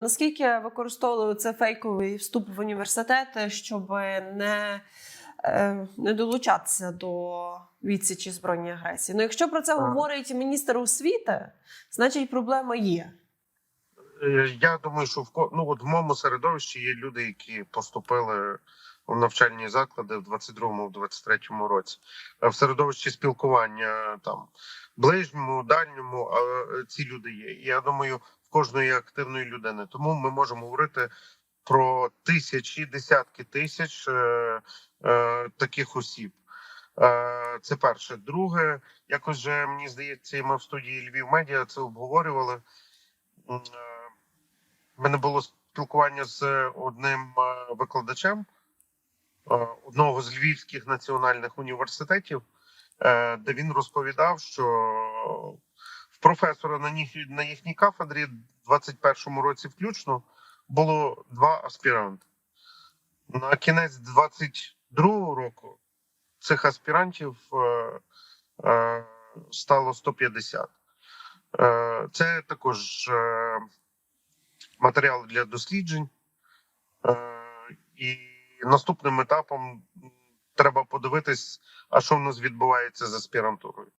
Наскільки використовували це фейковий вступ в університети, щоб не, е, не долучатися до відсічі збройної агресії? Ну, якщо про це говорить міністр освіти, значить проблема є. Е, Я думаю, що в ну, от в моєму середовищі є люди, які поступили навчальні заклади в 22-му, в 23-му році. В середовищі спілкування там ближньому, дальньому, а ці люди є. Я думаю, в кожної активної людини. Тому ми можемо говорити про тисячі, десятки тисяч е, е, таких осіб. Е, Це перше. Друге, якось же мені здається, ми в студії Львів Медіа це обговорювали. Е, мене було спілкування з одним е, викладачем е, одного з львівських національних університетів, е, де він розповідав, що в професора на їх, на їхній кафедрі в 21-му році включно було два аспіранти. На кінець 22-го року цих аспірантів е, е, стало 150. Е, Це також е, матеріали для досліджень. Е, І наступним етапом треба подивитись, а що в нас відбувається з аспірантурою.